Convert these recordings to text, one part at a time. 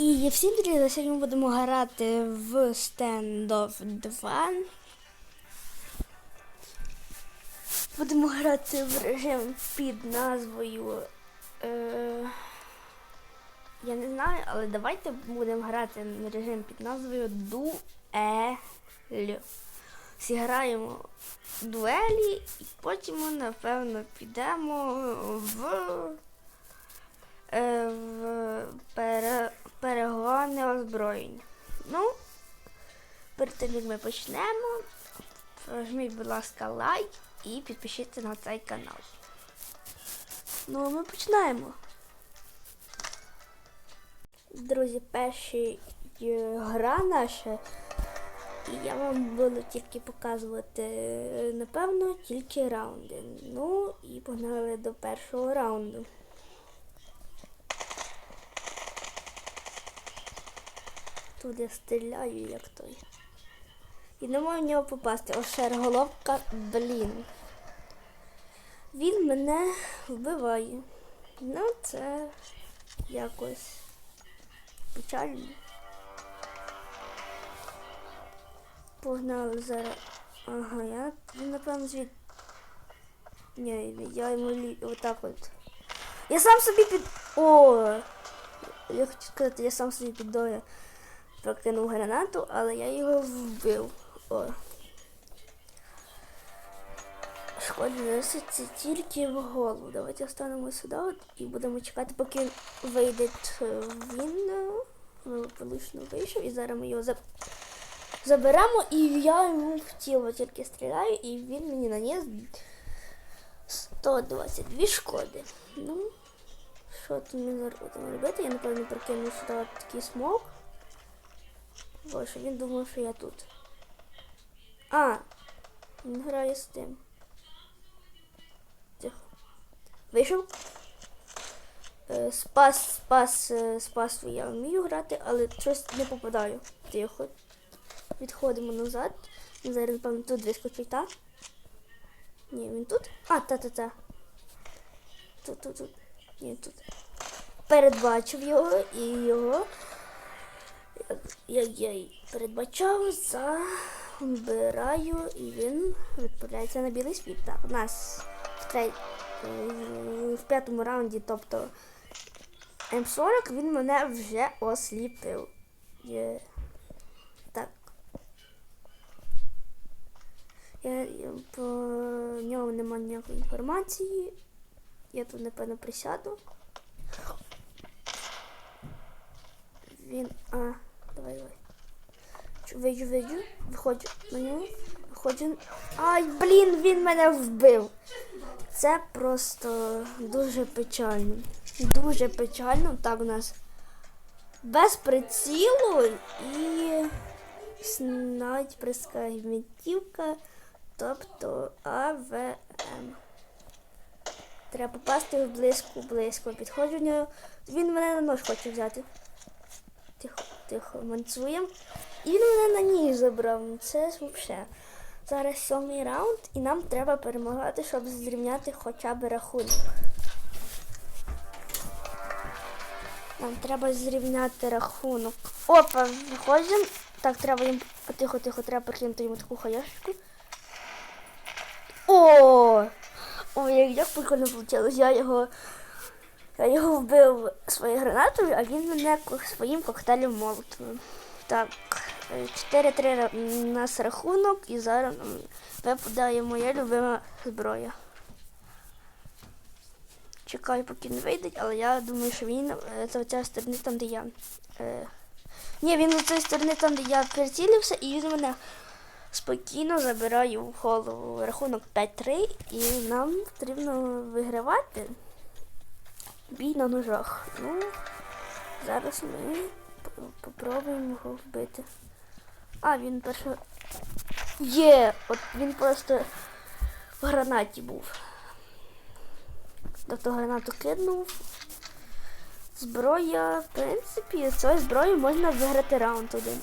І всім друзі, сьогодні ми будемо грати в Standoff 2. Будемо грати в режим під назвою. Е, я не знаю, але давайте будемо грати на режим під назвою Дуель. Зіграємо дуелі і потім, напевно, підемо в е, в пере, перегони озброєнь. Ну, перед тим як ми почнемо, прожміть, будь ласка, лайк і підпишіться на цей канал. Ну, а ми починаємо. Друзі, перша е, гра наша. І я вам буду тільки показувати, е, напевно, тільки раунди. Ну і погнали до першого раунду. Тут я стріляю, як той. І не можу в нього попасти. Ошерголовка, блін. Він мене вбиває. Ну, це якось печально. Погнали зараз. Ага, я напевно, звід. Ні, я йому лі... отак от. Я сам собі під. О! Я хочу сказати, я сам собі піддоя прокинув гранату, але я його вбив. О. Шкода наноситься тільки в голову. Давайте останемо сюди от і будемо чекати, поки вийде він. е, вийшов, і зараз ми його заб... заберемо, і я йому в тіло тільки стріляю, і він мені наніс 122 шкоди. Ну, що тут мені робити? Я напевно прикину сюди такий смок. Бо що він думав, що я тут. А, він грає з тим. Тихо. Вийшов. Е, Спас, спас, е, спас я вмію грати, але щось не попадаю. Тихо. Відходимо назад. Зараз, напевно, тут вискочить, так? Ні, він тут? А, та-та-та. Тут, тут, тут. Ні, тут. Передбачив його і його як я й передбачав, забираю і він відправляється на білий світ. Так, у нас в, трей... в п'ятому раунді, тобто М40, він мене вже осліпив. Є... Так. Я, по ньому немає ніякої інформації. Я тут, напевно, присяду. Він. А, давай, давай. Виїжджу, виїжджу, виходжу на нього, виходжу. Ай, блін, він мене вбив. Це просто дуже печально. Дуже печально. Так у нас без прицілу і снайперська гвинтівка, тобто АВМ. Треба попасти в близько, близько. Підходжу до нього. Він мене на нож хоче взяти. Тихо, тихо, манцуємо. І він мене на ніж забрав. Це взагалі. Зараз сьомий раунд, і нам треба перемагати, щоб зрівняти хоча б рахунок. Нам треба зрівняти рахунок. Опа, виходимо. Так, треба їм. Тихо, тихо, треба прикинути йому таку хаяшку. О! Ой, як прикольно вийшло. Я його. Я його вбив своєю гранатою, а він мене своїм коктейлем молотовим. Так, е, 4-3 у нас рахунок, і зараз м, випадає моя любима зброя. Чекаю, поки не вийде, але я думаю, що він е, з цієї сторони там, де я. Е, ні, він з цієї сторони там, де я прицілився, і він мене спокійно забирає в голову. Рахунок 5-3, і нам потрібно вигравати бій на ножах. Ну, зараз ми попробуємо його вбити. А, він перше. Є! От він просто в гранаті був. Тобто гранату кинув. Зброя, в принципі, з цією зброєю можна виграти раунд один.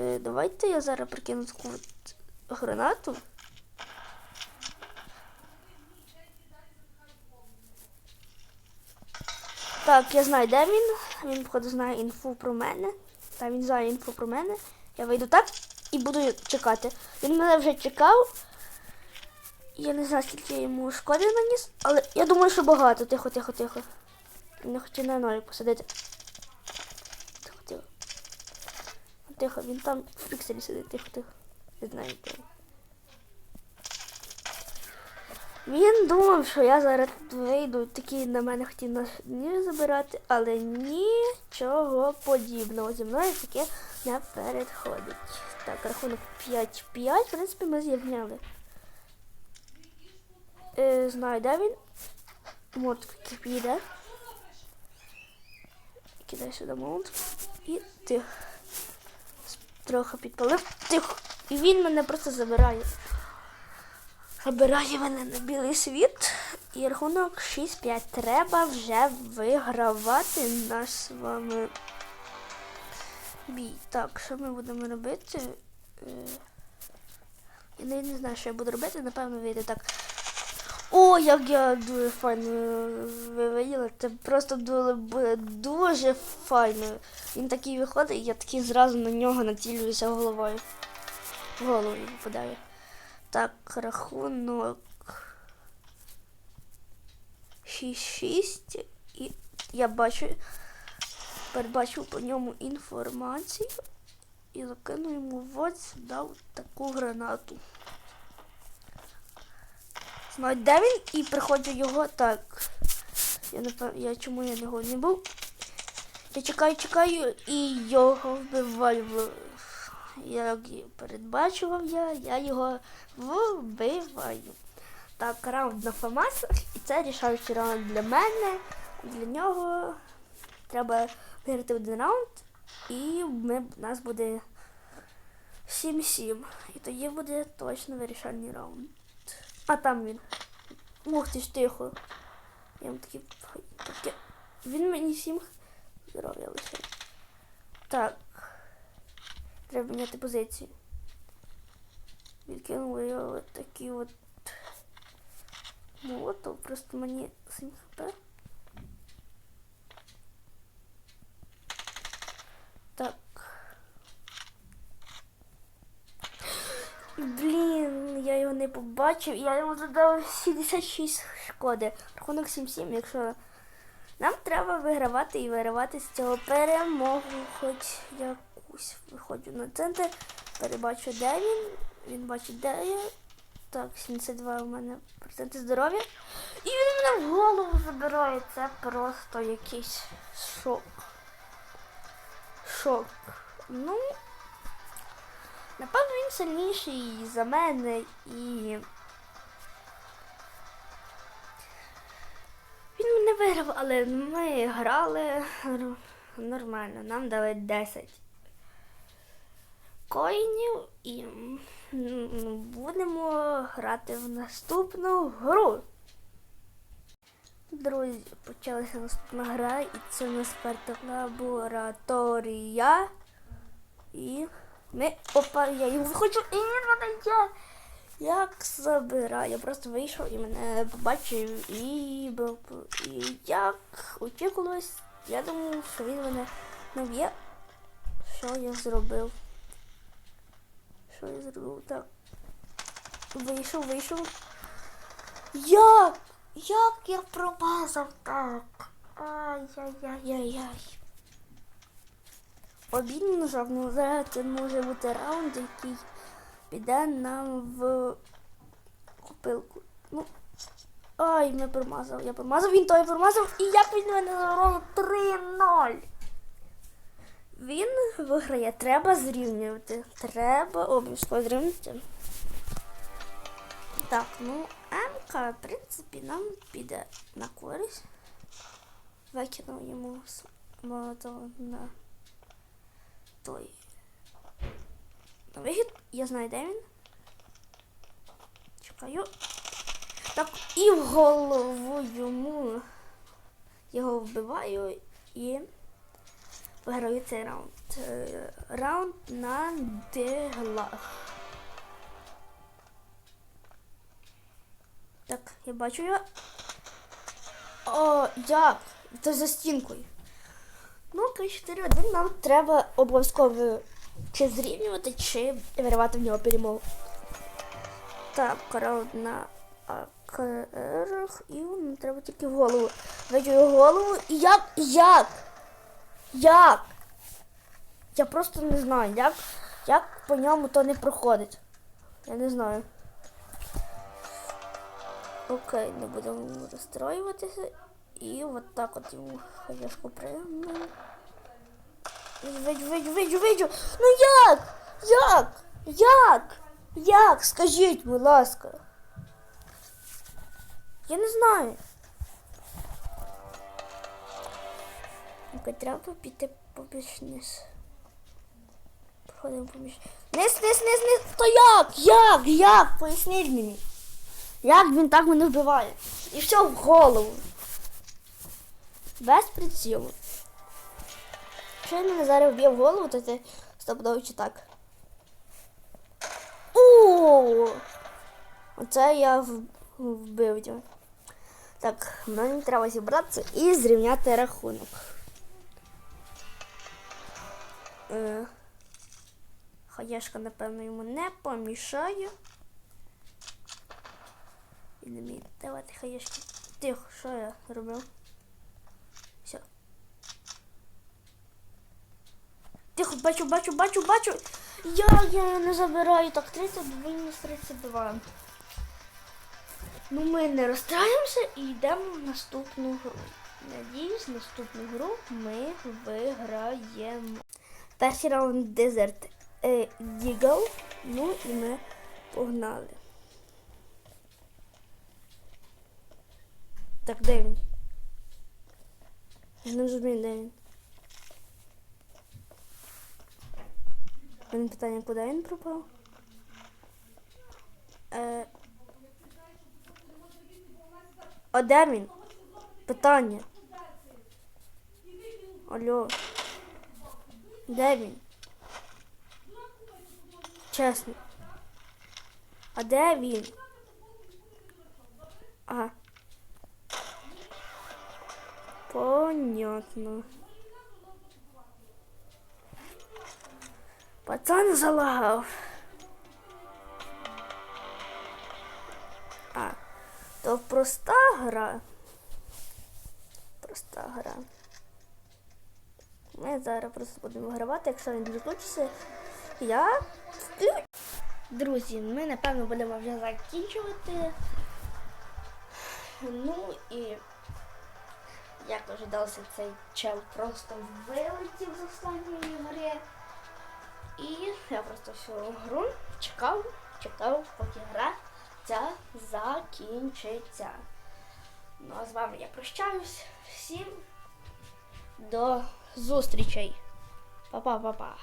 Е, давайте я зараз прикину таку от гранату. Так, я знаю, де він. Він, походу, знає інфу про мене. Та він знає інфу про мене. Я вийду так і буду чекати. Він мене вже чекав. Я не знаю, скільки йому шкоди наніс, але я думаю, що багато. Тихо, тихо, тихо. Не хочу на нолі посадити. Тихо, тихо. Тихо, він там в пікселі сидить, тихо, тихо. Не знаю, де. Він. Думав, що я зараз вийду, такий на мене хотів наш ніж забирати, але нічого подібного. Зі мною таке не переходить. Так, рахунок 5-5, в принципі, ми з'єдняли. Е, знаю, де він? Мотка піде. Кидай сюди молот. І тихо. Трохи підпалив. Тихо. І він мене просто забирає. Забирає мене на білий світ. І рахунок 6-5. Треба вже вигравати наш з вами бій. Так, що ми будемо робити? Е, Я навіть не знаю, що я буду робити, напевно, вийде так. О, як я дуже файно ви. Це просто буде дуже файно. Він такий виходить, і я такий зразу на нього націлююся головою. Голову попадаю. Так, рахунок 6-6. І я бачу, передбачив по ньому інформацію і закину йому ось сюди от таку гранату. Знаю, де він і приходжу його так. Я не пам- я чому я його не був. Я чекаю, чекаю і його вбиваю. Як передбачував я, я його вбиваю. Так, раунд на Фамасах, і це рішаючий раунд для мене. Для нього треба виграти один раунд, і ми, у нас буде 7-7. І тоді буде точно вирішальний раунд. А там він. Ух ти ж тихо. Я вам такий. Він мені всім здоров'я лише. Так. Треба міняти позицію. Відкинули от такі от молотов, просто мені 7 хп. Так. Блін, я його не побачив. Я йому задав 76 шкоди. Рахунок 7-7, якщо нам треба вигравати і виривати з цього перемогу, хоч якусь виходжу на центр, перебачу, де він. Він бачить, де я. Так, 72 у мене проценти здоров'я. І він мене в голову забирає. Це просто якийсь шок. Шок. Ну, напевно, він сильніший за мене і. Він мене виграв, але ми грали нормально. Нам дали 10 коїнів і будемо грати в наступну гру. Друзі, почалася наступна гра, і це у нас перта лабораторія. І ми. Опа, я його виходжу, і мене є. Як забирає. Я просто вийшов і мене побачив і, і як очікувалось, я думав, що він мене не вб'є. Що я зробив? Що я зробив? Так. Вийшов, вийшов. Як? Як я промазав так? Ай-яй-яй-яй-яй. Обідно нажав, ну зараз це може бути раунд, який піде нам в копилку. Ну. Ай, ми промазав. Я промазав, він той промазав. І як він мене заробив 3-0. Він виграє. Треба зрівнювати. Треба обов'язково зрівнювати. Так, ну, МК, в принципі, нам піде на користь. Викинув йому молотого на той. На вихід. Я знаю, де він. Чекаю. Так, і в голову йому його вбиваю і виграю цей раунд. Е, Раунд на деглах. Так, я бачу його. О, як? Це за стінкою. Ну, окей, 4-1 нам треба обов'язково чи зрівнювати, чи виривати в нього перемогу. Так, корал на АКРах, і нам треба тільки голову. Його голову. І як? Як? Як? Я просто не знаю, як, як по ньому то не проходить. Я не знаю. Окей, не будемо розстроюватися. І от так от йому хаєшку приймемо. Видю, видю, видю, видю. Ну як? Як? Як? Як? Скажіть, будь ласка. Я не знаю. Окей, треба піти побіж вниз. Проходимо поміж. Низ, низ, низ, низ. То як? Як? Як? Поясніть мені. Як він так мене вбиває? І все в голову. Без прицілу. Якщо він мене зараз вб'є в голову, то це стопудово так. О! Оце я вбив. Так, мені треба зібратися і зрівняти рахунок. Е, Хаєшка, напевно, йому не помішає. І не вміє давати хаєшки. Тихо, що я робив? Все. Тихо, бачу, бачу, бачу, бачу. Я, я не забираю. Так, 32 мінус 32. Ну, ми не розстраємося і йдемо в наступну гру. Надіюсь, наступну гру ми виграємо. Перший раунд дезерт е, Дігл. Ну і ми погнали. Так, де він? Не розумію, де він. Мене питання, куди він пропав? Е... А де він? Питання. Алло. Де він? Чесно. А де він? Ага. Понятно. Пацан залагав. А, то проста гра. Проста гра. Ми зараз просто будемо гравати, якщо він відключиться, я включу. Друзі, ми напевно будемо вже закінчувати. Ну і як ожидався цей чел просто вилетів з останньої гри. І я просто всю гру чекав, чекав, поки гра ця закінчиться. Ну а з вами я прощаюсь. Всім до зустрічей. Па-па-па-па.